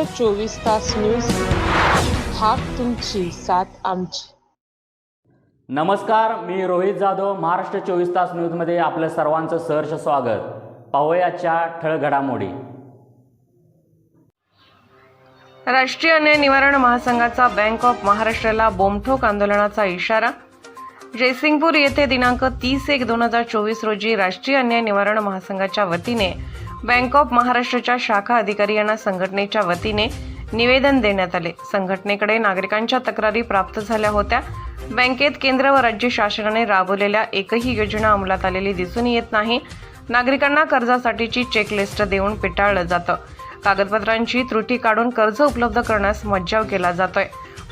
महाराष्ट्र चोवीस तास न्यूज हाक तुमची साथ आमची. नमस्कार मी रोहित जाधव महाराष्ट्र चोवीस तास न्यूजमध्ये आपलं सर्वांचं सहर्ष स्वागत. पाहूयाच्या ठळक घडामोडी. राष्ट्रीय अन्याय निवारण महासंघाचा बँक ऑफ महाराष्ट्राला बोमठोक आंदोलनाचा इशारा. जयसिंगपूर येथे दिनांक तीस एक दोन हजार चोवीस रोजी राष्ट्रीय अन्याय निवारण महासंघाच्या वतीने बँक ऑफ महाराष्ट्राच्या शाखा अधिकारी यांना संघटनेच्या वतीने निवेदन देण्यात आले. संघटनेकडे नागरिकांच्या तक्रारी प्राप्त झाल्या होत्या. बँकेत केंद्र व राज्य शासनाने राबवलेल्या एकही योजना अंमलात आलेली दिसून येत नाही. नागरिकांना कर्जासाठीची चेकलिस्ट देऊन पिटाळलं जातं. कागदपत्रांची त्रुटी काढून कर्ज उपलब्ध करण्यास मज्जाव केला जातोय.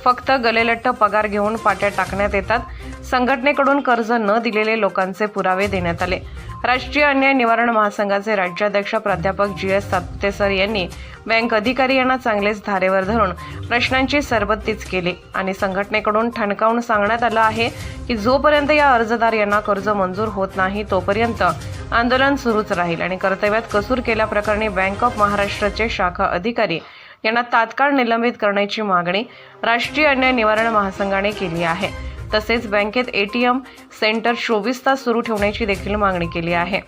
फक्त गलेलट्ट पगार घेऊन पाट्या टाकण्यात येतात. संघटनेकडून कर्ज न दिलेले लोकांचे पुरावे देण्यात आले. राष्ट्रीय अन्याय निवारण महासंघाचे राज्याध्यक्ष प्राध्यापक जी एस सातपुते यांनी बँक अधिकारी यांना चांगलेच धारेवर धरून प्रश्नांची सरबत्तीच केली. आणि संघटनेकडून ठणकावून सांगण्यात आलं आहे की जोपर्यंत या अर्जदार यांना कर्ज मंजूर होत नाही तोपर्यंत आंदोलन सुरूच राहील. आणि कर्तव्यात कसूर केल्याप्रकरणी बँक ऑफ महाराष्ट्राचे शाखा अधिकारी यांना तात्काळ निलंबित करण्याची मागणी राष्ट्रीय अन्याय निवारण महासंघाने केली आहे. तसेच बँकेत ए टी एम सेंटर चोवीस तास सुरू ठेवण्याची देखील मागणी केली आहे.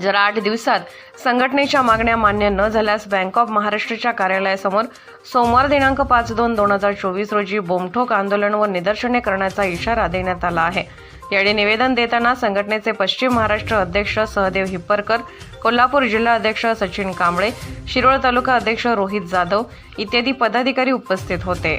जर आठ दिवसात संघटनेच्या मागण्या मान्य न झाल्यास बँक ऑफ महाराष्ट्रच्या कार्यालयासमोर सोमवार दिनांक पाच दोन दोन हजार चोवीस रोजी बोमठोक आंदोलन व निदर्शने करण्याचा इशारा देण्यात आला आहे. यावेळी निवेदन देताना संघटनेचे पश्चिम महाराष्ट्र अध्यक्ष सहदेव हिप्परकर कोल्हापूर जिल्हा अध्यक्ष सचिन कांबळे शिरोळ तालुका अध्यक्ष रोहित जाधव इत्यादी पदाधिकारी उपस्थित होते.